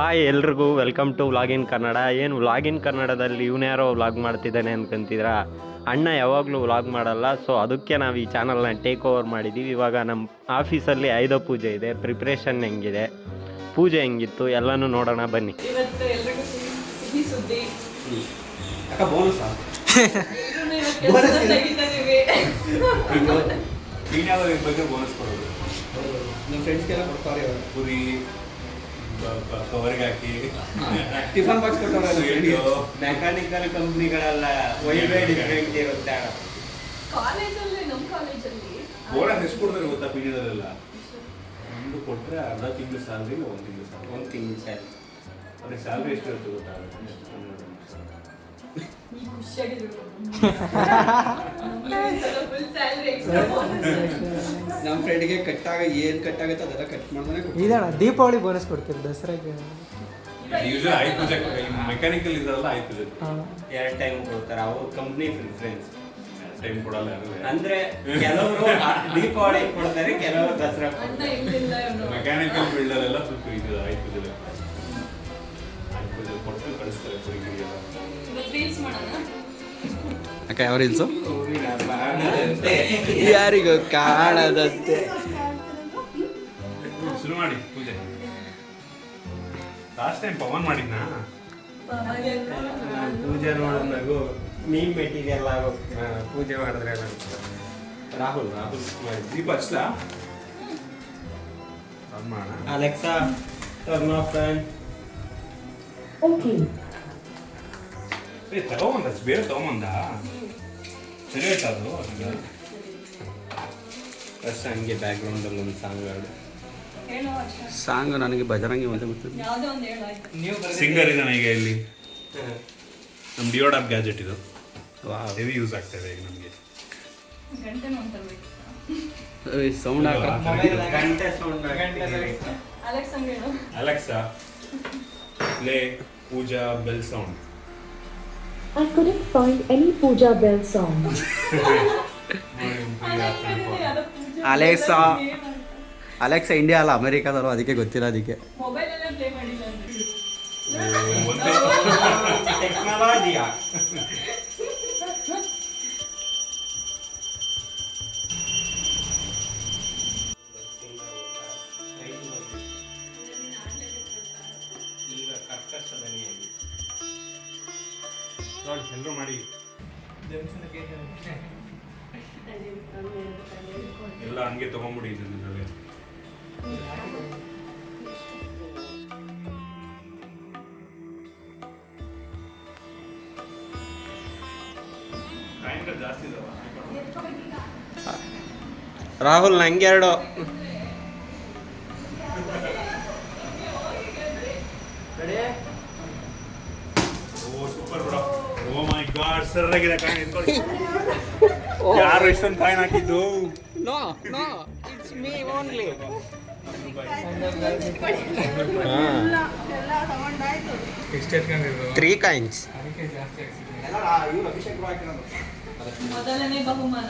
Hi ಎಲ್ರಿಗೂ welcome to ವ್ಲಾಗಿನ್ Kannada ಏನು ವ್ಲಾಗಿನ್ ಕನ್ನಡದಲ್ಲಿ ಇವನ್ಯಾರೋ ವ್ಲಾಗ್ ಮಾಡ್ತಿದ್ದಾನೆ ಅನ್ಕೊಂತಿದ್ರ? ಅಣ್ಣ ಯಾವಾಗಲೂ ವ್ಲಾಗ್ ಮಾಡಲ್ಲ ಸೊ ಅದಕ್ಕೆ ನಾವು ಈ ಚಾನಲ್ನ ಟೇಕ್ ಓವರ್ ಮಾಡಿದ್ದೀವಿ ಇವಾಗ ನಮ್ಮ ಆಫೀಸಲ್ಲಿ ಆಯುಧ ಪೂಜೆ ಇದೆ ಪ್ರಿಪ್ರೇಷನ್ ಹೆಂಗಿದೆ ಪೂಜೆ ಹೆಂಗಿತ್ತು ಎಲ್ಲನೂ ನೋಡೋಣ ಬನ್ನಿ. ಬಗ್ಗೆ ಬೋನಸ್ ಕೊಡೋದು? ಕವರ್ಗೆ ಹಾಕಿ ಟಿಫನ್ ಬಾಕ್ಸ್ ಕೊಟ್ಟವರು. ಮೆಕ್ಯಾನಿಕಲ್ ಕಂಪ್ನಿಗಳೆಲ್ಲ ವೈಬೇ ಡಿಫ್ರೆಂಟ್ ಇರುತ್ತೆ. ಕಾಲೇಜಲ್ಲಿ ನಮ್ಮ ಕಾಲೇಜಲ್ಲಿ. ಬೋರ್ಡ್ ಎಷ್ಟು ಕೊಡ್ತಾರೆ ಗೊತ್ತಾ ಪೀರಿಯಡಲ್ಲೆಲ್ಲ ಒಂದು ಕೊಟ್ಟರೆ ಅರ್ಧ ತಿಂಗಳು ಸ್ಯಾಲ್ರಿ ಒಂದು ತಿಂಗಳು ಸ್ಯಾಲ್ರಿ. ಒಂದು ತಿಂಗಳು ಸ್ಯಾಲ್ರಿ. ಅವ್ರಿಗೆ ಸ್ಯಾಲ್ರಿ ಎಷ್ಟು ಇರುತ್ತೆ ಗೊತ್ತಾ ನಮ್ಮ ಫ್ರೆಂಡ್ಗೆ ಕಟ್ಟಾಗ ಏನು ಕಟ್ಟಾಗುತ್ತೆ ಅದೆಲ್ಲ ಕಟ್ ಮಾಡ್ತಾನೆ ಇದಣ್ಣ ದೀಪಾವಳಿ ಬೋನಸ್ ಕೊಡ್ತೀವಿ ದಸರಾಗೆ. ಯೂಶಲಿ ಆಯ್ತು ಪೂಜೆ ಮೆಕ್ಯಾನಿಕಲ್ ಇದ್ರಲ್ಲ ಆಯ್ತು ಪೂಜೆ ಎರಡು ಟೈಮ್ ಕೊಡ್ತಾರೆ ಅವ್ರ ಕಂಪ್ನಿ ಪ್ರಿಫರೆನ್ಸ್ ಟೈಮ್ ಕೊಡಲ್ಲ ಅಂದ್ರೆ ಕೆಲವರು ದೀಪಾವಳಿ ಕೊಡ್ತಾರೆ ಕೆಲವರು ದಸರಾ ಕೊಡ್ತಾರೆ. ಮೆಕ್ಯಾನಿಕಲ್ ಬಿಲ್ಡರ್ ಎಲ್ಲ ಸ್ವಲ್ಪ ಇದು ಪೂಜೆ. ಕೊಟ್ಟು ಕಳಿಸ್ತಾರೆ ಪುರಿಗೆ ಎಲ್ಲ ಇವತ್ತು ರೀಲ್ಸ್ ಮಾಡೋಣ? ಅಕ್ಕ ಯಾವ ರೀಲ್ಸು ಯಾರಿಗೂ ಕಾಣದಂತೆ. ಶುರು ಮಾಡಿ ಪೂಜೆ. ಲಾಸ್ಟ್ ಟೈಮ್ ಪವನ್ ಮಾಡಿದ್ನಾ? ಪೂಜೆ ನೋಡೋದು ಮೀನ್ ಮೆಟೀರಿಯಲ್ ಆಗೋ ಪೂಜೆ ಮಾಡಿದ್ರೆ ನಂಗೆ ರಾಹುಲ್ ರಾಹುಲ್ ದೀಪ ಮಾಡೋಣ. ಅಲೆಕ್ಸಾ ಟರ್ನ್ ಆಫ್ ಫ್ಯಾನ್ ಏ ತಗೊಂಬಂದ ಬೇರೆ ತಗೊಂಬಂದ? ಸರಿ ಆಯ್ತಾ ಅದು? ಫಸ್ಟ್ ಹಂಗೆ ಬ್ಯಾಕ್ಗ್ರೌಂಡಲ್ಲಿ ಒಂದು ಸಾಂಗ್ ಹಾಡು. ಸಾಂಗ್ ನನಗೆ ಬಜರಂಗಿ ಅಂತ ಗೊತ್ತಿಲ್ಲ ಯಾವುದೋ ಒಂದು ಹೇಳು ಆಯ್ತು. ಸಿಂಗರ್ ಇದೆ ನನಗೆ ಇಲ್ಲಿ. ನಮ್ಮ ಡಿಯೋಡಾಪ್ ಗ್ಯಾಜೆಟ್ ಇದು. ಹೆವಿ ಯೂಸ್ ಆಗ್ತಾ ಇದೆ ಈಗ ನಮಗೆ. Sound Alexa play Pooja bell sound I couldn't find any Pooja Bell song. Alexa. Alexa India ಅಲ್ಲ ಅಮೆರಿಕಾದವರು ಅದಕ್ಕೆ ಗೊತ್ತಿಲ್ಲ ಅದಕ್ಕೆ ಮೊಬೈಲ್ ಎಲ್ಲರೂ ಮಾಡಿ. ಎಲ್ಲ ಹಂಗೆ ತಗೊಂಬಿಡಿ ಇದಾವ. ರಾಹುಲ್ ನಂಗೆ ಎರಡು. ಆಗಿದೆ ಕಾಯಿನ್ ಯಾರು ಇಷ್ಟೊಂದು ಕಾಯಿನ್ ಹಾಕಿದ್ದು? ತ್ರೀ ಕಾಯಿನ್ಸ್ ಮೊದಲನೇ ಬಹುಮಾನ.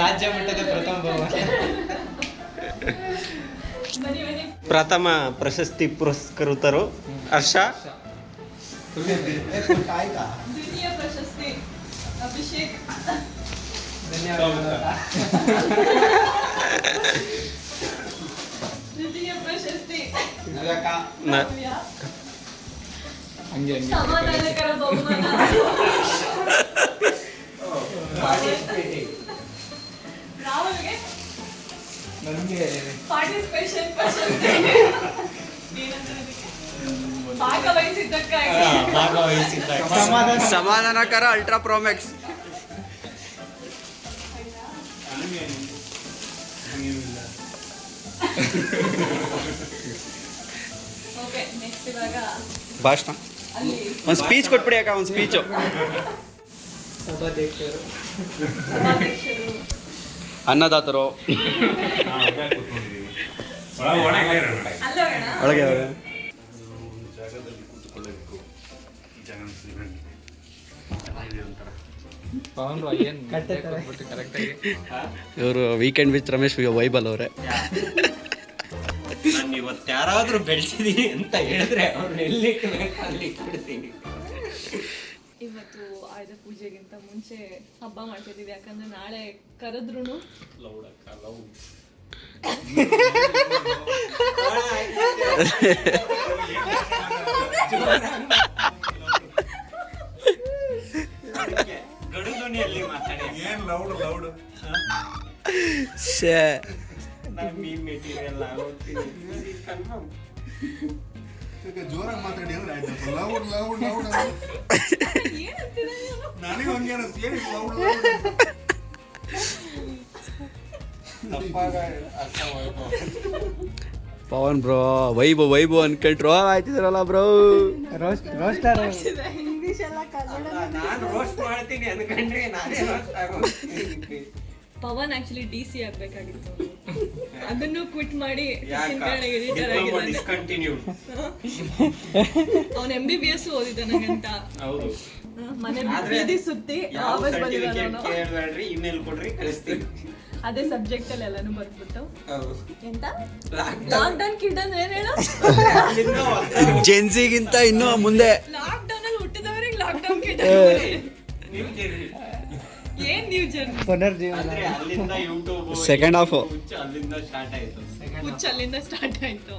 ರಾಜ್ಯ ಮಟ್ಟದ ಪ್ರಥಮ ಬಹುಮಾನ. ಪ್ರಥಮ ಪ್ರಶಸ್ತಿ ಪುರಸ್ಕೃತರು ಹರ್ಷ. ದ್ವಿತೀಯ ಪ್ರಶಸ್ತಿ ಅಭಿಷೇಕ್ ತೃತೀಯ ಪ್ರಶಸ್ತಿ ನ- ಕಾವ್ಯ. ಹಂಗೆ ಸಮಾಧಾನಕರ ಬಹುಮಾನ ರಾಹುಲ್ಗೆ ನನಗೆ ಪಾರ್ಟಿಸಿಪೇಷನ್ ಪ್ರಶಸ್ತಿ ಸಮಾಧಾನಕರ ಅಲ್ಟ್ರಾ ಪ್ರೊಮ್ಯಾಕ್ಸ್ ಓಕೆ ನೆಕ್ಸ್ಟ್ ಇವಾಗ ಭಾಷಣ. ಒಂದು ಸ್ಪೀಚ್ ಕೊಟ್ಬಿಡಿ ಅಕ್ಕ ಒಂದು ಸ್ಪೀಚು ಅನ್ನದಾತರು. ಒಳಗೆ ಇವರು ವೀಕೆಂಡ್ ವಿತ್ ರಮೇಶ್ ವೈಬಲ್ ಅವರೇ ನಾನು ಇವತ್ತು ಯಾರಾದರೂ ಬೆಳೆಸಿದೀನಿ ಅಂತ ಹೇಳಿದ್ರೆ ಅವ್ರು ಎಲ್ಲಿ ಅಲ್ಲಿ ಇಟ್ಬಿಡ್ತೀನಿ ಇವತ್ತು ಆಯುಧ ಪೂಜೆಗಿಂತ ಮುಂಚೆ ಹಬ್ಬ ಮಾಡ್ತಿದ್ದೀವಿ ಯಾಕಂದ್ರೆ ನಾಳೆ ಕರೆದ್ರು ಗಡು ಲೌಡ್ ಲೌಡ್ ನಾನು ಮೀನ್ ಮೆಟೀರಿಯಲ್ ಆಗೋಗ್ತೀನಿ ಕನ್ಫರ್ಮ್ ಜೋರಾಗಿ ಮಾತಾಡಿ ಅಂದ್ರೆ ಆಯ್ತಪ್ಪ ಲೌಡ್ ಲೌಡ್? ನನಗೆ ಹಂಗೆ ಅನಿಸ್ತು. ಏನು ಲೌಡ್ ತಪ್ಪಾಗ ಅರ್ಥ ಮಾಡ್ಕೊ. ಪವನ್ ಬ್ರೋ ವೈಬೋ ವೈಬೋ ಅನ್ಕೊಂಡ್ರೋ. ಆಯ್ತಿದ್ರಲ್ಲ ಬ್ರೋ? ರೋಸ್ಟ್ ರೋಸ್ಟರ್ ನಾನು ರೋಸ್ಟ್ ಮಾಡ್ತೀನಿ ಅನ್ಕೊಂಡ್ರೆ ನಾನೇ ರೋಸ್ಟ್ ಆಗೋಗ್ತೀನಿ ಪವನ್ ಆಕ್ಚುಲಿ ಡಿ ಸಿ ಆಗ್ಬೇಕಾಗಿತ್ತು. ಅದನ್ನು ಕ್ವಿಟ್ ಮಾಡಿ ಅವನ್ ಎಂ ಬಿ ಬಿ ಎಸ್ ಓದಿದ್ದಾನಂತ. ಹೌದು. ಮನೆ ಬೀದಿ ಸುತ್ತಿ ಸರ್ಟಿಫಿಕೇಟ್ ಇಮೇಲ್ ಕೊಡ್ರಿ ಕಳಿಸ್ತೀನಿ. ಅದೇ ಸಬ್ಜೆಕ್ಟ್ ಅಲ್ಲಿ ಎಲ್ಲಾನು ಎಂತ? ಲಾಕ್ ಡೌನ್ ಕಿಡ್ ಅಂದ್ರೆ ಏನ್ ಹೇಳು? ಜೆನ್ಸಿಗಿಂತ ಇನ್ನೂ ಮುಂದೆ. ಅಲ್ಲಿ ಹುಟ್ಟಿದವ್ರಿಗೆ ಲಾಕ್ಡೌನ್. ಏನ್ ನೀವು ಜರ್ನಿ ಸ್ಟಾರ್ಟ್ ಆಯಿತು. ಹುಚ್ಚ ಅಲ್ಲಿಂದ ಸ್ಟಾರ್ಟ್ ಆಯ್ತು.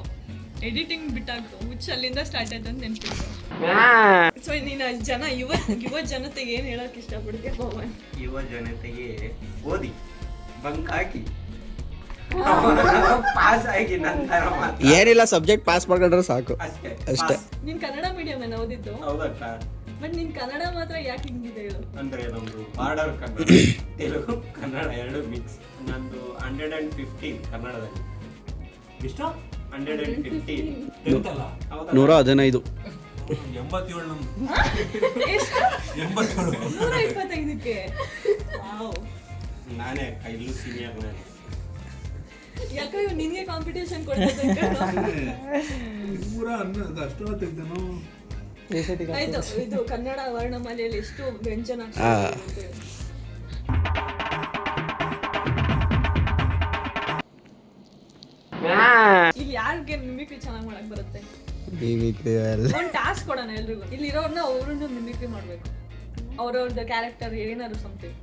ಎಡಿಟಿಂಗ್ ಬಿಟ್ಟಾಗ್ತು ಹುಚ್ಚ ಅಲ್ಲಿಂದ ಸ್ಟಾರ್ಟ್ ಆಯ್ತು ಅಂತ ನೆನ್ಪಿಟ್ಟು ಸೊ ನೀನು ಜನ ಯುವ ಯುವ ಜನತೆಗೆ ಏನ್ ಹೇಳಕ್ ಇಷ್ಟಪಡ್ತೀಯ ಪವನ್ ಯುವ ಜನತೆಗೆ ಓದಿ ಬಂಕ್ ಹಾಕಿ. ಪಾಸ್ ಆಗಿ ನಂತರ ಏನಿಲ್ಲ ಸಬ್ಜೆಕ್ಟ್ ಪಾಸ್ ಮಾಡ್ಕೊಂಡ್ರೆ ಸಾಕು. ಅಷ್ಟೇ ಅಷ್ಟೇ. ನೀನ್ ಕನ್ನಡ ಮೀಡಿಯಂ ಏನ ಓದಿದ್ದು? ಹೌದಕ್ಕ. ಬಟ್ ನಿನ್ ಕನ್ನಡ ಮಾತ್ರ ಯಾಕೆ ಹಿಂಗಿದೆ ಹೇಳು? ಅಂದ್ರೆ ನಮ್ದು ಬಾರ್ಡರ್ ಕನ್ನಡ ತೆಲುಗು ಕನ್ನಡ ಎರಡು ಮಿಕ್ಸ್ ನಂದು ಹಂಡ್ರೆಡ್ ಅಂಡ್ ಫಿಫ್ಟೀನ್ ಕನ್ನಡದಲ್ಲಿ. ಎಷ್ಟು? ಹಂಡ್ರೆಡ್ ಅಂಡ್ ಫಿಫ್ಟೀನ್ ಎಂತಲ್ಲ ನೂರ ಹದಿನೈದು. ಎಂಬತ್ತೇಳು ನಮ್ದು. ಎಷ್ಟು? ಎಂಬತ್ತೇಳು. ನೂರ ಇಪ್ಪತ್ತೈದಕ್ಕೆ. ನಾನೇ ಕೈಲೂ ಸೀನಿಯರ್ ನಾನು. ಯಾಕೆ ಇವ್ ನಿನ್ಗೆ ಕಾಂಪಿಟೇಷನ್ ನೂರ ಹನ್ನೊಂದು ಅಷ್ಟು ತೆಗ್ದನು. ಆಯ್ತು ಇದು ಕನ್ನಡ ವರ್ಣಮಾಲೆಯಲ್ಲಿ ಎಷ್ಟು ವ್ಯಂಜನ. ಇಲ್ಲಿ ಯಾರಿಗೆ ಮಿಮಿಕ್ರಿ ಚೆನ್ನಾಗಿ ಮಾಡಕ್ ಬರುತ್ತೆ? ಮಿಮಿಕ್ರಿ ಒಂದ್ ಟಾಸ್ಕ್ ಕೊಡೋಣ ಎಲ್ರಿಗೂ. ಇಲ್ಲಿ ಇರೋರ್ನ ಅವ್ರನ್ನ ಮಿಮಿಕ್ರಿ ಮಾಡ್ಬೇಕು. ಅವ್ರವ್ರದ್ದು ಕ್ಯಾರೆಕ್ಟರ್ ಏನಾದ್ರು ಸಮಥಿಂಗ್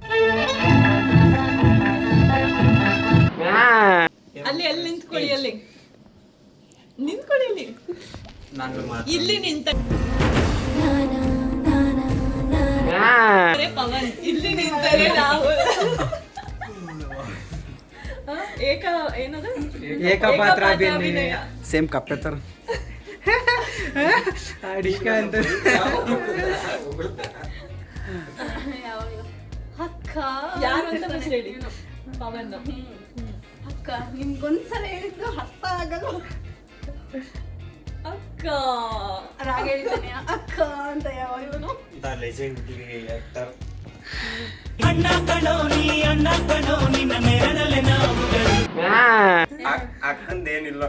ಅಲ್ಲಿ ಅಲ್ಲಿ ನಿಂತ್ಕೊಳ್ಳಿ ಅಲ್ಲಿ. ನಿಂತ್ಕೊಳ್ಳಿ ಅಲ್ಲಿ ಇಲ್ಲಿ ನಿಂತ ಅರೆ ಪವನ್ ಇಲ್ಲಿ ನಿಂತರೆ ನಾವು. ಹ? ಏಕ ಏನದು? ಏಕಪಾತ್ರ ಅಭಿನಯ. ಸೇಮ್ ಕಪ್ಪೆತರ ಅಡಿಷ್ಕ ಅಂತ. ಅಕ್ಕ ಯಾರು ಅಂತ ಪವನ್ ಅಕ್ಕ ನಿಮ್ಗೊಂದ್ಸಲ ಹೇಳಿದ್ದು ಅರ್ಥ ಆಗಲ್ಲ. ಅಕ್ಕ ರಾಗ ಹೇಳ್ತಾನೆ ಅಕ್ಕ ಅಂತ ಯಾವಾಗಲೂ ದ ಲೆಜೆಂಡರಿ ಆಕ್ಟರ್ ಅಕ್ಕಂದೇನಿಲ್ಲ.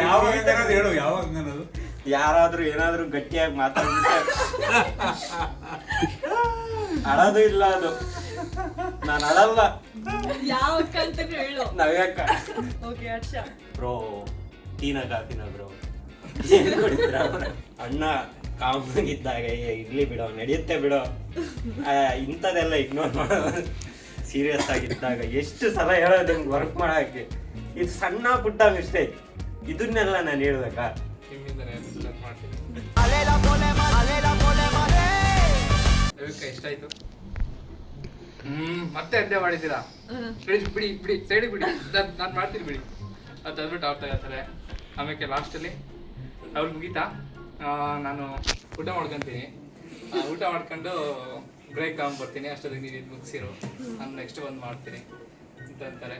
ಯಾವಾಗ ಅನ್ನೋದು ಹೇಳು ಯಾವಾಗ ಅನ್ನೋದು ಯಾರಾದ್ರೂ ಏನಾದ್ರೂ ಗಟ್ಟಿಯಾಗಿ ಮಾತಾಡ್ಬಿಟ್ರೆ. ಅಳೋದು ಇಲ್ಲ ಅದು. ನಾನು ಅಳಲ್ಲ. ಯಾವ ಅಕ್ಕ ಅಂತ ಹೇಳು. ನವ್ಯಕ್ಕ ಓಕೆ ಹರ್ಷ. ಬ್ರೋ ಟೀನ ಕಾಫಿನ ಬ್ರೋ? ಅಣ್ಣ ಕಾಮ್ ಇದ್ದಾಗ ಇರ್ಲಿ ಬಿಡೋ ನಡೆಯುತ್ತೆ ಬಿಡೋ. ಇಂಥದ್ದೆಲ್ಲ ಇಂಥದೆಲ್ಲ ಇಗ್ನೋರ್ ಮಾಡೋ ಸೀರಿಯಸ್ ಆಗಿದ್ದಾಗ ಎಷ್ಟು ಸಲ ಹೇಳೋದು ನಿಮ್ಗೆ ವರ್ಕ್ ಮಾಡಕ್ಕೆ. ಇದು ಸಣ್ಣ ಪುಟ್ಟ ಮಿಸ್ಟೇಕ್ ಇದನ್ನೆಲ್ಲ ನಾನು ಹೇಳ್ಬೇಕಾ? ಇಷ್ಟ ಆಯ್ತು ಹ್ಮ್ ಮತ್ತೆ ಅಡ್ಡೆ ಮಾಡಿದ್ದೀರಾ? ಬಿಡಿ ಬಿಡಿ ಬಿಡಿ ಸೈಡ್ ಬಿಡಿ. ನಾನು ನಾನು ಮಾಡ್ತೀನಿ ಬಿಡಿ. ಅದು ತಂದ್ಬಿಟ್ಟು ಅವ್ರು ತಗೋತಾರೆ ಆಮೇಲೆ ಲಾಸ್ಟಲ್ಲಿ ಅವ್ರು ಮುಗೀತಾ? ನಾನು ಊಟ ಮಾಡ್ಕೊತೀನಿ. ಆ, ಊಟ ಮಾಡ್ಕೊಂಡು ಬ್ರೇಕ್ ತಗೊಂಡ್ಬರ್ತೀನಿ ಅಷ್ಟೊತ್ತಿಗೆ ನೀವು ಇದು ಮುಗಿಸಿರು. ನಾನು ನೆಕ್ಸ್ಟ್ ಬಂದು ಮಾಡ್ತೀನಿ ಅಂತ ಅಂತಾರೆ.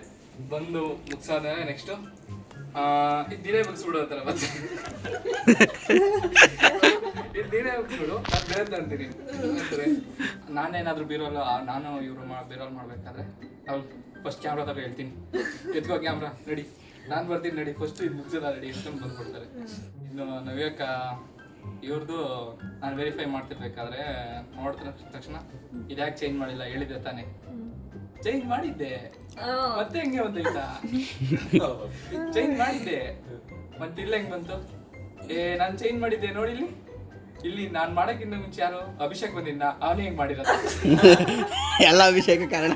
ಬಂದು ಮುಗಿಸಾದ್ಮೇಲೆ ನೆಕ್ಸ್ಟು ಇದು ನೀನೇ ಮುಗಿಸ್ಬಿಡು ಅಂತಾರೆ ಮತ್ತೆ. ಇದು ನೀನೇ ನಾನು ಬೇರೆ ನಾನೇನಾದ್ರೂ ನಾನು ಇವರು ಮಾ ಬೇರೋಲ್ ಮಾಡ್ಬೇಕಾದ್ರೆ ಅವ್ರು ಫಸ್ಟ್ ಕ್ಯಾಮ್ರಾ ತರ ಹೇಳ್ತೀನಿ. ಎತ್ಕೋ ಕ್ಯಾಮ್ರಾ ನಡಿ. ನಾನು ಬರ್ತೀನಿ ನಡಿ. ಫಸ್ಟ್ ಇದು ಮುಗಿಸಿದ ರೆಡಿ ಎಷ್ಟೊಂದು ಬಂದ್ಬಿಡ್ತಾರೆ. ಇನ್ನು ನವ್ಯಕ್ಕ ಇವ್ರದ್ದು ನಾನು ವೆರಿಫೈ ಮಾಡ್ತಿರ್ಬೇಕಾದ್ರೆ ನೋಡ್ತಿರೋ ತಕ್ಷಣ. ಇದ್ಯಾಕೆ ಚೇಂಜ್ ಮಾಡಿಲ್ಲ ಹೇಳಿದೆ ತಾನೇ. ಚೇಂಜ್ ಮಾಡಿದ್ದೆ. ಮತ್ತೆ ಹೆಂಗೆ ಬಂದೈತಾ? ಚೇಂಜ್ ಮಾಡಿದ್ದೆ. ಮತ್ತಿಲ್ಲ ಇಲ್ಲ ಹೆಂಗ್ ಬಂತು? ಏ ನಾನು ಚೇಂಜ್ ಮಾಡಿದ್ದೆ ನೋಡಿ ಇಲ್ಲಿ ನಾನ್ ಮಾಡಕ್ಕಿಂತ ಮುಂಚೆ ಯಾರು ಅಭಿಷೇಕ್ ಬಂದಿದ್ದ ಅವನೇ ಹೆಂಗ್ ಮಾಡಿರೋದು. ಎಲ್ಲ ಅಭಿಷೇಕ ಕಾರಣ.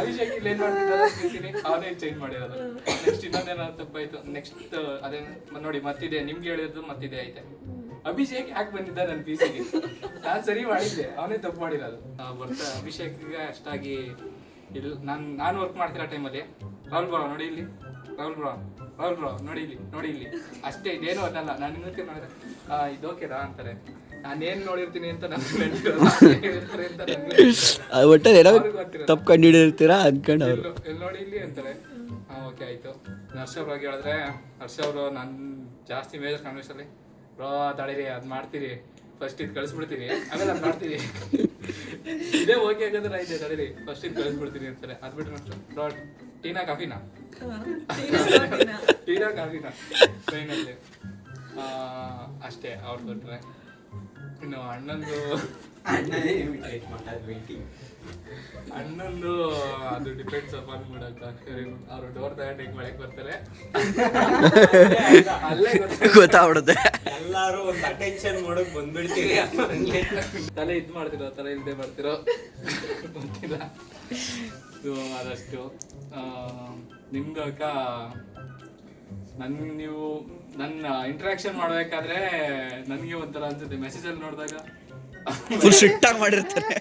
ಅಭಿಷೇಕ್ ಇಲ್ಲಿ ಏನ್ ಮಾಡ್ತಿದ್ದೀನಿ ಅವನೇ ಚೇಂಜ್ ಮಾಡಿರೋದು. ನೆಕ್ಸ್ಟ್ ಇನ್ನೊಂದೇನೋ ತಪ್ಪಾಯ್ತು ನೆಕ್ಸ್ಟ್ ಅದೇ ನೋಡಿ ಮತ್ತಿದೆ ನಿಮ್ಗೆ ಹೇಳಿದ್ದು ಮತ್ತಿದೆ ಐತೆ. ಅಭಿಷೇಕ್ ಯಾಕೆ ಬಂದಿದ್ದ ನನ್ನ ಪೀಸಿಗೆ ನಾನ್ ಸರಿ ಮಾಡಿದ್ದೆ ಅವನೇ ತಪ್ಪು ಮಾಡಿರೋದು. ಬರ್ತ ಬರ್ತಾ ಅಭಿಷೇಕ್ಗೆ ಅಷ್ಟಾಗಿ ಇಲ್ಲಿ ನಾನು ನಾನು ವರ್ಕ್ ಮಾಡ್ತಿರೋ ಟೈಮಲ್ಲಿ ರಾಹುಲ್ ಬ್ರೋ ನೋಡಿ ಇಲ್ಲಿ ರಾಹುಲ್ ಬ್ರೋ. ಬ್ರೋ ನೋಡಿ ಇಲ್ಲಿ ನೋಡಿ ಇಲ್ಲಿ. ಅಷ್ಟೇ ಇದೇನು ಅದಲ್ಲ ನಾನು ಇನ್ನೊಂದು ನೋಡಿದ್ರೆ ಇದು ಓಕೆನಾ ಅಂತಾರೆ. ನಾನೇನ್ ನೋಡಿರ್ತೀನಿ ಅಂತ ಅಂತ ನನ್ಗೆ ಒಟ್ಟಲ್ಲಿ ಏನೋ. ತಪ್ಪು ಕಂಡು ಹಿಡಿದಿರ್ತೀರಾ ಅನ್ಕೊಂಡು ಅವ್ರು. ಎಲ್ಲಿ ನೋಡಿ ಇಲ್ಲಿ ಅಂತಾರೆ. ಹಾಂ ಓಕೆ ಆಯ್ತು. ಹರ್ಷ ಅವ್ರಿಗೆ ಹೇಳಿದ್ರೆ ಹರ್ಷ ಅವರು ನಾನು ಜಾಸ್ತಿ ಮೇಜರ್ ಕಾನ್ವೆನ್ಸಲ್ಲಿ ಬ್ರೋ ತಡೀರಿ ಅದ್ ಮಾಡ್ತೀರಿ. ಫಸ್ಟ್ ಇದು ಕಳಿಸ್ಬಿಡ್ತೀನಿ. ಆಮೇಲೆ ಅದು ಮಾಡ್ತೀನಿ ಇದೇ ಓಕೆ ಹಾಗಾದ್ರೆ ಇದೆ ತಡೀರಿ ಫಸ್ಟ್ ಇದು ಕಳಿಸ್ಬಿಡ್ತೀನಿ ಅಂತಾರೆ. ಅದು ಬಿಟ್ಟು ಅಷ್ಟು ಡಾಟ್ ಟೀನಾ ಕಾಫಿನಾ? ಟೀನಾ ಕಾಫಿನಾ. ಟ್ರೈನಲ್ಲಿ ಅಷ್ಟೇ ಅವ್ರು ಕೊಟ್ಟರೆ ಇನ್ನು ಅಣ್ಣಂದು ಅಣ್ಣಂದು ಅದು ಡಿಪೆಂಡ್ಸ್ ಅಪಾನ್ ಮಾಡಕ್ಕ ಅವ್ರು ಡೋರ್ ತಗೊಂಡು ಹೆಂಗ್ ಮಾಡಕ್ ಬರ್ತಾರೆ? ಅಲ್ಲೇ. ಗೊತ್ತಾಗ್ಬಿಡುತ್ತೆ. ಎಲ್ಲಾರು ಒಂದು ಅಟೆನ್ಷನ್ ಮಾಡಕ್ ಬಂದ್ಬಿಡ್ತೀವಿ. ತಲೆ ಇದ್ ಮಾಡ್ತಿರೋ ತಲೆ ಇಲ್ದೆ ಮಾಡ್ತಿರೋ? ಗೊತ್ತಿಲ್ಲ. ಸೊ ಆದಷ್ಟು ಆ, ನಿಮ್ದು ಅಕ್ಕ ನನ್ ನೀವು ನನ್ನ ಇಂಟ್ರಾಕ್ಷನ್ ಮಾಡ್ಬೇಕಾದ್ರೆ ನನಗೆ ಒಂಥರ ಅನ್ಸುತ್ತೆ ಮೆಸೇಜ್ ಅಲ್ಲಿ ನೋಡಿದಾಗ. ಫುಲ್ ಸ್ಟ್ರಿಕ್ಟ್ ಆಗಿ ಮಾಡಿರ್ತಾರೆ.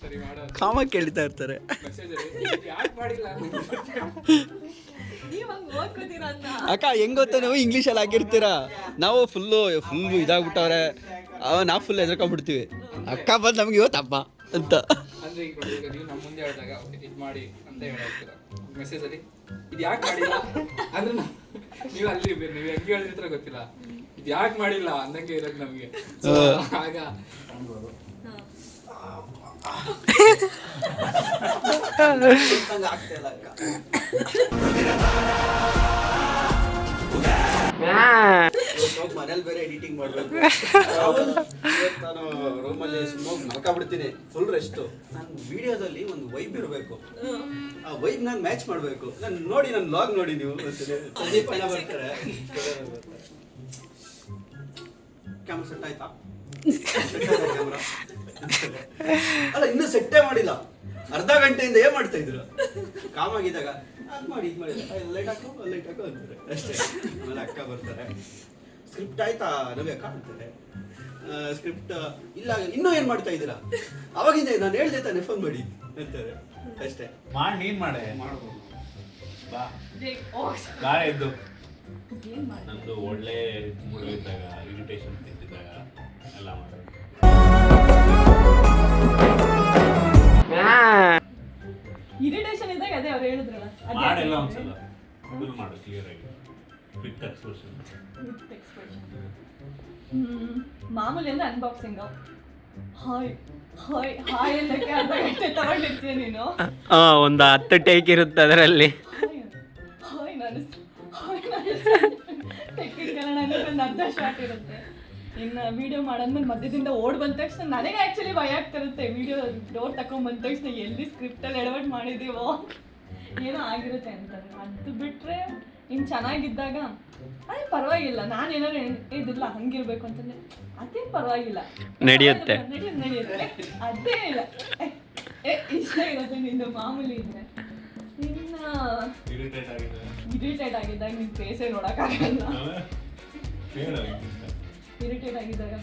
ಸರಿ ಮಾಡೋ ಕಾಮ ಕೇಳ್ತಾ ಇರ್ತಾರೆ. ಮೆಸೇಜ್ ಯಾಕೆ ಮಾಡಿಲ್ಲ ಅಕ್ಕ ಹೆಂಗ್ ಗೊತ್ತಾ ನೀವು? ಇಂಗ್ಲೀಷಲ್ಲಿ ಹಾಕಿರ್ತೀರ? ನಾವು ಫುಲ್ಲು ಫುಲ್ ಇದಾಗ್ಬಿಟ್ಟವ್ರೆ. ಅವ ನಾವು ಫುಲ್ ಹೆದರ್ಕೊಂಡ್ಬಿಡ್ತೀವಿ. ಅಕ್ಕ ಬಂದು ನಮ್ಗೆ ಇವತ್ತಪ್ಪ ಅಂತ. ಅಂದ್ರೆ ಈಗ ನೀವು ನಮ್ಮ ಮುಂದೆ ಹೇಳಿದಾಗ ಇದು ಮಾಡಿ ಅಂತ ಹೇಳಾಗ್ತೀರ ಮೆಸೇಜ್ ಅಲ್ಲಿ? ಇದು ಯಾಕೆ ಮಾಡಿಲ್ಲ? ಅಂದ್ರೆ ನೀವು ಅಲ್ಲಿ ನೀವು ಹೆಂಗೆ ಹೇಳಿದ್ರ ಗೊತ್ತಿಲ್ಲ. ಇದು ಯಾಕೆ ಮಾಡಿಲ್ಲ ಅಂದಂಗೆ ಇರೋದು ನಮಗೆ. ಆಗ ಮನೇಲಿ ಬೇರೆ ಎಡಿಟಿಂಗ್ ಮಾಡ್ಬೇಕು. ನಾನು ರೂಮಲ್ಲಿ ಸುಮ್ಮನೆ ಮಲ್ಕೊಂಡ್ಬಿಡ್ತೀನಿ. ಫುಲ್ ರೆಸ್ಟ್ ನಾನು ವಿಡಿಯೋದಲ್ಲಿ ಒಂದು ವೈಬ್ ಇರಬೇಕು. ಆ ವೈಬ್ ನಾನು ಮ್ಯಾಚ್ ಮಾಡಬೇಕು. ನಾನು ನೋಡಿ ನನ್ನ ಲಾಗ್ ನೋಡಿ ನೀವು. ಸಂದೀಪ್ ಅಣ್ಣ ಬರ್ತಾರೆ. ಕ್ಯಾಮ್ರಾ ಸೆಟ್ ಆಯ್ತಾ? ಕ್ಯಾಮ್ರಾ ಅಲ್ಲ, ಇನ್ನೂ ಸೆಟ್ಟೇ ಮಾಡಿಲ್ಲ. ಅರ್ಧ ಗಂಟೆಯಿಂದ ಏನ್ ಮಾಡ್ತಾ ಇದ್ರು? ಕಾಮಾಗಿದ್ದಾಗ ಅದ್ ಮಾಡಿ ಇದು ಮಾಡಿ. ಲೈಟ್ ಹಾಕು ಲೈಟ್ ಹಾಕು ಅಂತಾರೆ. ಅಷ್ಟೇ. ಆಮೇಲೆ ಅಕ್ಕ ಬರ್ತಾರೆ. ಸ್ಕ್ರಿಪ್ಟ್ ಆಯ್ತಾ ನವ್ಯ ಅಕ್ಕ ಅಂತಾರೆ. ಸ್ಕ್ರಿಪ್ಟ್ ಇಲ್ಲ ಇನ್ನೂ ಏನ್ ಮಾಡ್ತಾ ಇದ್ದೀರಾ? ಅವಾಗಿಂದ ನಾನು ಹೇಳ್ದೆ ತಾನೆ ಫೋನ್ ಮಾಡಿ ಅಂತಾರೆ. ಅಷ್ಟೇ. ಮಾಡಿ ನೀನ್ ಮಾಡೆ. ಮಾಡ್ಬೋದು. ಬಾ. ನಾಳೆ ಮಾಡಿ ನಂದು ಒಳ್ಳೆ ಮೂಡ್ ಇದ್ದಾಗ ಇರಿಟೇಷನ್ ತಿಂತಿದ್ದಾಗ ಎಲ್ಲ ಮಾಡೋದು ಇರಿಟೇಷನ್ ಇದ್ದಾಗ ಅದೇ ಅವ್ರು ಹೇಳಿದ್ರಲ್ಲ ಅದೇ ಮಾಡೆಲ್ಲ. ಒಂದ್ಸಲ. ಫುಲ್ ಮಾಡು ಕ್ಲಿಯರ್ ಆಗಿ. With expression With expression. Hmm ಮಾಮೂಲಿ ಅಂದ್ರೆ ಅನ್ಬಾಕ್ಸಿಂಗ್ ಹಾಯ್ ಹಾಯ್ ಹಾಯ್ ಅನ್ನಕ್ಕೆ ಅರ್ಧ ಗಂಟೆ ತಗೊಂಡಿರ್ತೀಯ ನೀನು? ಆ, ಒಂದು ಹತ್ತು ಟೇಕ್ ಇರುತ್ತೆ ಅದರಲ್ಲಿ. ಹಾಯ್ ಹಾಯ್ ನಾನು ಹಾಯ್ ನಾನು ಟೆಕ್ನಿಕಲ್ ಒಂದು ಅರ್ಧ ಶಾರ್ಟ್ ಇರುತ್ತೆ. ಇನ್ನು ವಿಡಿಯೋ ಮಾಡಿದ್ಮೇಲೆ ಮಧ್ಯದಿಂದ ಓಡ್ ಬಂದ ತಕ್ಷಣ ನನಗೆ ಆ್ಯಕ್ಚುಲಿ ಭಯ ಆಗ್ತಿರುತ್ತೆ ವಿಡಿಯೋ ಡೋರ್ ತಕೊಂಡ್ ಬಂದ ತಕ್ಷಣ ಎಲ್ಲಿ ಸ್ಕ್ರಿಪ್ಟಲ್ಲಿ ಎಡವಟ್ ಮಾಡಿದ್ದೀವೋ ಏನೋ ಆಗಿರುತ್ತೆ ಅಂತ ಅದು ಬಿಟ್ಟರೆ ಇನ್ನು ಚೆನ್ನಾಗಿದ್ದಾಗ ಅದೇ ಪರವಾಗಿಲ್ಲ. ನಾನು ಏನಾದ್ರು ಇದಿಲ್ಲ ಹಂಗಿರ್ಬೇಕು ಅಂತಂದ್ರೆ ಅದೇನು ಪರವಾಗಿಲ್ಲ. ನಡೆಯುತ್ತೆ. ನಡೆಯುತ್ತೆ ನಡೆಯುತ್ತೆ. ಅದೇ ಇಲ್ಲ. ಏ ಇಷ್ಟ ಇರುತ್ತೆ ನಿಂದು ಮಾಮೂಲಿ ಇದ್ರೆ. ಇನ್ನ ಇರಿಟೇಟ್ ಆಗಿದೆ ಇರಿಟೇಟ್ ಆಗಿದ್ದಾಗ ನಿಮ್ಮ ಫೇಸೇ ನೋಡೋಕ್ಕಾಗಲ್ಲ. ಇರಿಟೇಟ್ ಆಗಿದ್ದಾಗ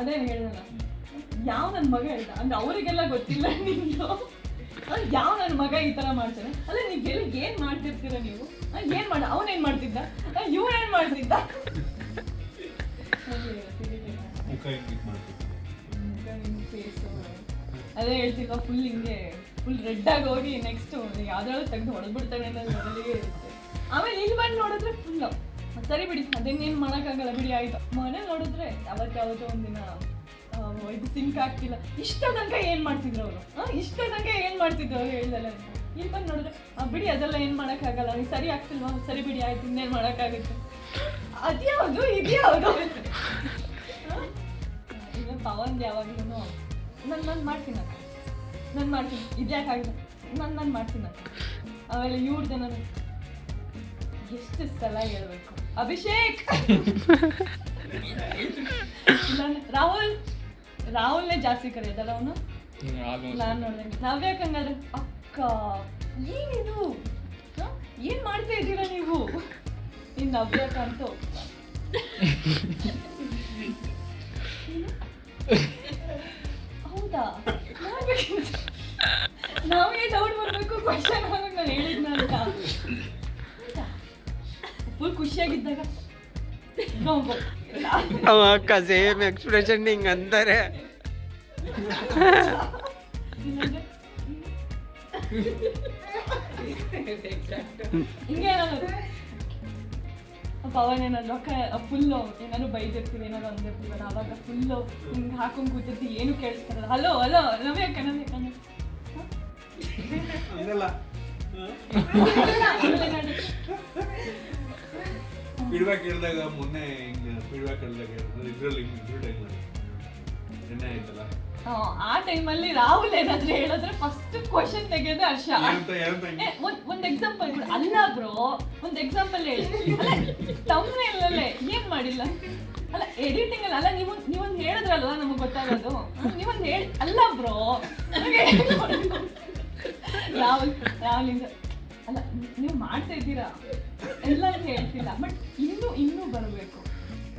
ಅದೇ ಹೇಳ್ದಲ್ಲ ಯಾವ ನನ್ನ ಮಗ ಹೇಳ್ದ ಅಂದ್ರೆ ಅವರಿಗೆಲ್ಲ ಗೊತ್ತಿಲ್ಲ ನಿಂದು ಅಲ್ಲ, ಯಾವ ನನ್ನ ಮಗ ಈ ತರ ಮಾಡ್ತಾನೆ? ಅಲ್ಲ ನೀವು ಎಲ್ಲಿ ಏನ್ ಮಾಡ್ತಿರ್ತೀರ ನೀವು? ಏನು ಮಾಡ ಅವನೇನ್ ಮಾಡ್ತಿದ್ದ? ಇವನೇನ್ ಮಾಡ್ತಿದ್ದ? ಅದೇ ಹೇಳ್ತಿಲ್ವಾ ಫುಲ್ ಹಿಂಗೆ ಫುಲ್ ರೆಡ್ ಆಗಿ ಹೋಗಿ ನೆಕ್ಸ್ಟ್ ಯಾವ್ದಾದ್ರು ತೆಗೆದು ಹೊಡೆದ್ಬಿಡ್ತಾನೆ ಅನ್ನೋದು ಇರುತ್ತೆ. ಆಮೇಲೆ ಇಲ್ಲಿ ಬಂದು ನೋಡಿದ್ರೆ ಫುಲ್ ಸರಿ ಬಿಡಿ ಅದೇನೇನು ಮಾಡೋಕ್ಕಾಗಲ್ಲ ಬಿಡಿ, ಆಯ್ತು. ಮನೆ ನೋಡಿದ್ರೆ ಯಾವತ್ತು ಯಾವತ್ತೋ ಒಂದಿನ ಇದು ಸಿಂಕ್ ಆಗ್ತಿಲ್ಲ. ಇಷ್ಟ ಏನು ಮಾಡ್ತಿದ್ರು ಅವರು? ತನಕ ಏನು ಮಾಡ್ತಿದ್ರು ಅವ್ರು ಹೇಳ್ದಲ್ಲ ಇಲ್ಲಿ ಬಂದು ನೋಡಿದ್ರೆ ಬಿಡಿ, ಅದೆಲ್ಲ ಏನು ಮಾಡೋಕ್ಕಾಗಲ್ಲ. ನೀವು ಸರಿ ಆಗ್ತಿಲ್ವಾ? ಸರಿ ಬಿಡಿ, ಆಯ್ತು, ಇನ್ನೇನು ಮಾಡೋಕ್ಕಾಗುತ್ತೆ? ಅದ್ಯಾವುದು, ಇದ್ಯಾವುದು? ಇಲ್ಲ ಪವನ್ ಯಾವಾಗ್ಲೂ ನಾನು ನಾನು ಮಾಡ್ತೀನಿ ನಾನು ಮಾಡ್ತೀನಿ. ಇದ್ಯಾಕಾಗಿಲ್ಲ ನಾನು ನಾನು ಮಾಡ್ತೀನಿ ಅಕ್ಕ. ಆಮೇಲೆ ಇವ್ರದ್ದು ನಾನು ಎಷ್ಟು ಸಲ ಹೇಳ್ಬೇಕು? ಅಭಿಷೇಕ್! ನಾನು ರಾಹುಲ್ ರಾಹುಲ್ನೇ ಜಾಸ್ತಿ ಕರೆಯೋದಲ್ಲ ಅವನು? ನಾನು ನೋಡಿದೆ. ನಾವ್ಯಾಕೆ ಹಂಗಾದ್ರೆ? ಅಕ್ಕ ಏನಿದು? ಏನ್ ಮಾಡ್ತಾ ಇದ್ದೀರಾ ನೀವು? ಇನ್ ನವ್ಯಾಕ ಅಂತೂ. ಹೌದಾ? ನಾವ್ಯಾಕೆ- ಫುಲ್ ಖುಷಿಯಾಗಿದ್ದಾಗ. ಅವ ಅಕ್ಕ ಸೇಮ್ ಎಕ್ಸ್ಪ್ರೆಷನ್ ಹಿಂಗೆ ಅಂತಾರೆ. ಅಪ್ಪ ಹಿಂಗೆ ಏನಾದ್ರು ಪವನ್ ಏನಾದ್ರು ಅಕ್ಕ ಫುಲ್ಲು ಏನಾದ್ರು ಬೈದಿರ್ತೀವಿ ಏನಾದ್ರು ಅಂದಿರ್ತೀವಲ್ಲ ಅವಾಗ ಫುಲ್ಲು ಹಿಂಗೆ ಹಾಕೊಂಡು ಕೂತಿರ್ತಿ ಏನು ಕೇಳಿಸ್ತಾರಲ್ಲ. ಹಲೋ ಹಲೋ ಇದೆಲ್ಲ ಆಮೇಲೆ ಫೀಡ್ಬ್ಯಾಕ್ ಹೇಳಿದಾಗ ಮೊನ್ನೆ ಹಿಂಗೆ ಫೀಡ್ಬ್ಯಾಕ್ ಹೇಳಿದಾಗ ಇದ್ರಲ್ಲಿ ಹಿಂಗೆ ಟೈಮ್ ಮಾಡಿ ಎಣ್ಣೆ ಆಯ್ತಲ್ಲ? ಆ, ಟೈಮಲ್ಲಿ ರಾಹುಲ್ ಏನಾದ್ರು ಹೇಳಿದ್ರೆ ಫಸ್ಟ್ ಕ್ವಶನ್ ತೆಗೆಯೋದೇ ಹರ್ಷ. ಒಂದ್ ಎಕ್ಸಾಂಪಲ್ ಅಲ್ಲ ಬ್ರೋ ಒಂದ್ ಎಕ್ಸಾಂಪಲ್ ಹೇಳಿ. ತಮ್ಮನೇಲಲ್ಲೇ ಏನ್ ಮಾಡಿಲ್ಲ? ಅಲ್ಲ ಎಡಿಟಿಂಗ್ ಅಲ್ಲ ಅಲ್ಲ ನೀವು ನೀವೊಂದ್ ಹೇಳಿದ್ರಲ್ವಾ ನಮಗ್ ಗೊತ್ತಾಗೋದು? ನೀವೊಂದ್ ಹೇಳಿ ಅಲ್ಲ ಬ್ರೋ ರಾಹುಲ್ ರಾಹುಲ್ ಅಲ್ಲ ನೀವು ಮಾಡ್ತಾ ಇದ್ದೀರಾ? ಎಲ್ಲ ಹೇಳ್ತಿಲ್ಲ ಬಟ್ ಇನ್ನೂ ಇನ್ನೂ ಬರಬೇಕು.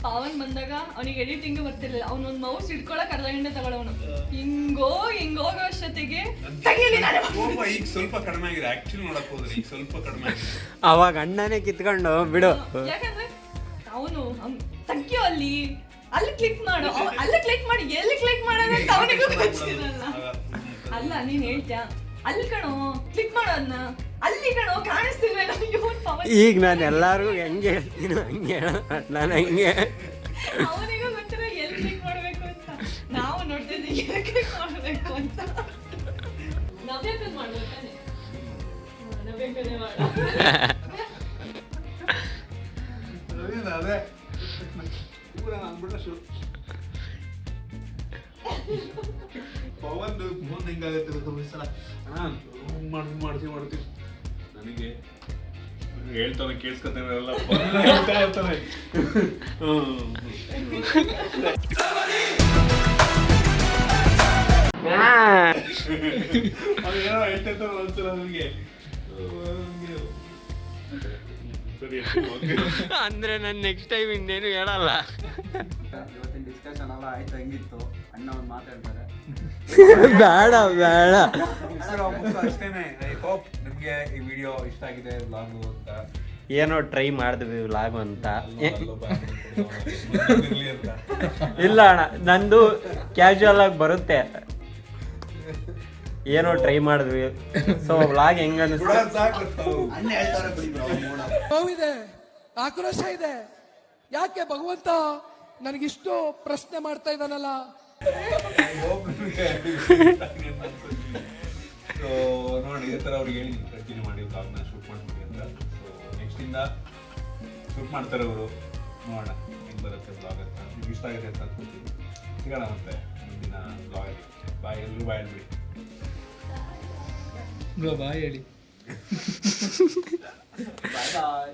ಪಾವನ್ ಬಂದಾಗ ಅವನಿಗೆ ಎಡಿಟಿಂಗ್ ಬರ್ತಿರ್ಲಿಲ್ಲ. ಅವನೊಂದು ಮೌಸ್ ಇಟ್ಕೊಳಕ್ ಅರ್ಧ ಗಂಟೆ ತಗೊಳವನು ಹಿಂಗೋ ಹಿಂಗೋಗೋ ಅಷ್ಟೊತ್ತಿಗೆ ಈಗ ಸ್ವಲ್ಪ ಕಡಿಮೆ ಆಗಿದೆ. ಆಕ್ಚುಲಿ ನೋಡಕ್ ಹೋದ್ರೆ ಈಗ ಸ್ವಲ್ಪ ಕಡಿಮೆ ಆಗಿದೆ. ಅವಾಗ ಅಣ್ಣನೇ ಕಿತ್ಕೊಂಡು ಬಿಡು. ಯಾಕಂದ್ರೆ ಅವನು ತಗ್ಗಿಯೋ ಅಲ್ಲಿ ಅಲ್ಲಿ ಕ್ಲಿಕ್ ಮಾಡು. ಅಲ್ಲಿ ಕ್ಲಿಕ್ ಮಾಡಿ ಎಲ್ಲಿ ಕ್ಲಿಕ್ ಮಾಡೋದು ಅಂತ ಅವನಿಗೂ ಗೊತ್ತಿರಲ್ಲ. ಅಲ್ಲ ನೀನ್ ಹೇಳ್ತ್ಯಾ? ಅಲ್ಲಿ ಕಣೋ ಕ್ಲಿಕ್ ಮಾಡೋದನ್ನ ಈಗ ನಾನು ಎಲ್ಲರಿಗೂ ಹೆಂಗೆ ಹೇಳ್ತೀನಿ ಹಂಗೆ ನಾನು ಹಂಗೆ. ಅವನಿಗೂ ಗೊತ್ತಿಲ್ಲ ಎಲ್ಲಿ ಕ್ಲಿಕ್ ಮಾಡ್ಬೇಕು ಅಂತ. ನಾವು ನೋಡ್ತಿದ್ವಿ ಎಲ್ಲಿ ಕ್ಲಿಕ್ ಮಾಡ್ಬೇಕು ಅಂತ. ನವ್ಯಕ್ಕನ್ ನವ್ಯಕ್ಕನೇ ಮಾಡ. ಅದೇ. ಪೂರ ಅಂದ್ಬಿಟ್ರೆ ಶು ಪವನ್ ಮುಂದೆ ಹೆಂಗಾಗುತ್ತೆ ಗೊತ್ತ ಸಲ ಅಣ್ಣ ಹಿಂಗ್ ಮಾಡ್ತೀವಿ ಮಾಡ್ತೀವಿ ಮಾಡ್ತೀವಿ. ನನಗೆ ಹೇಳ್ತಾನೆ ಕೇಳಿಸ್ಕೊತಾನೆ ಹೇಳ್ತಾ ಇರ್ತಾನೆ ಹೇಳ್ತಿರ್ತಾನೆ ಒಂದ್ಸಲ ನನಗೆ ಅಂದ್ರೆ ನಾನು ನೆಕ್ಸ್ಟ್ ಟೈಮ್ ಇನ್ನೇನು ಹೇಳಲ್ಲ. ಇವತ್ತಿನ ಡಿಸ್ಕಷನ್ ಎಲ್ಲ ಆಯ್ತು ಹೆಂಗಿತ್ತು. ಅಣ್ಣ ಒಂದು ಮಾತಾಡ್ತಾರೆ. ಬೇಡ ಬೇಡ. ಅಷ್ಟೇನೆ ಐ ಹೋಪ್ ನಿಮಗೆ ಈ ವಿಡಿಯೋ ಇಷ್ಟ ಆಗಿದೆ ಬ್ಲಾಗು ಅಂತ? ಏನೋ ಟ್ರೈ ಮಾಡಿದ್ವಿ ವ್ಲಾಗ್ ಅಂತ. ಇರ್ಲಿ ಅಂತ. ಇಲ್ಲ ಅಣ್ಣ ನಂದು ಕ್ಯಾಶುವಲ್ ಆಗಿ ಬರುತ್ತೆ. ಏನೋ ಟ್ರೈ ಮಾಡಿದ್ವಿ. ಸೊ ವ್ಲಾಗ್ ಹೆಂಗ ಅನಿಸ್ತು ನೋವಿದೆ ಆಕ್ರೋಶ ಇದೆ. ಯಾಕೆ ಭಗವಂತ ನನಗಿಷ್ಟು ಪ್ರಶ್ನೆ ಮಾಡ್ತಾ ಇದ್ದಾನಲ್ಲ? ಸೊ ನೋಡಿ ಈ ಥರ ಅವ್ರಿಗೆ ಹೇಳಿ ಕಂಟಿನ್ಯೂ ಮಾಡಿ ಬ್ಲಾಗ್ನ ಶೂಟ್ ಮಾಡಿಬಿಡಿ ಅಂತ. ಸೊ ನೆಕ್ಸ್ಟಿಂದ ಶೂಟ್ ಮಾಡ್ತಾರೆ ಅವರು. ನೋಡೋಣ ಹೆಂಗೆ ಬರುತ್ತೆ ಬ್ಲಾಗ್ ಅಂತ. ನಿಮ್ಗೆ ಇಷ್ಟ ಆಗಿದೆ ಅಂತ ಅನ್ಕೊತೀನಿ. ಸಿಗೋಣ ಮತ್ತೆ ಮುಂದಿನ ಬ್ಲಾಗ್ ಬಾಯ್ ಎಲ್ಲರೂ ಬಾಯ್ ಹೇಳ್ಬಿಡಿ. ಬ್ರೋ ಬಾಯ್ ಹೇಳಿ. ಬಾಯ್ ಬಾಯ್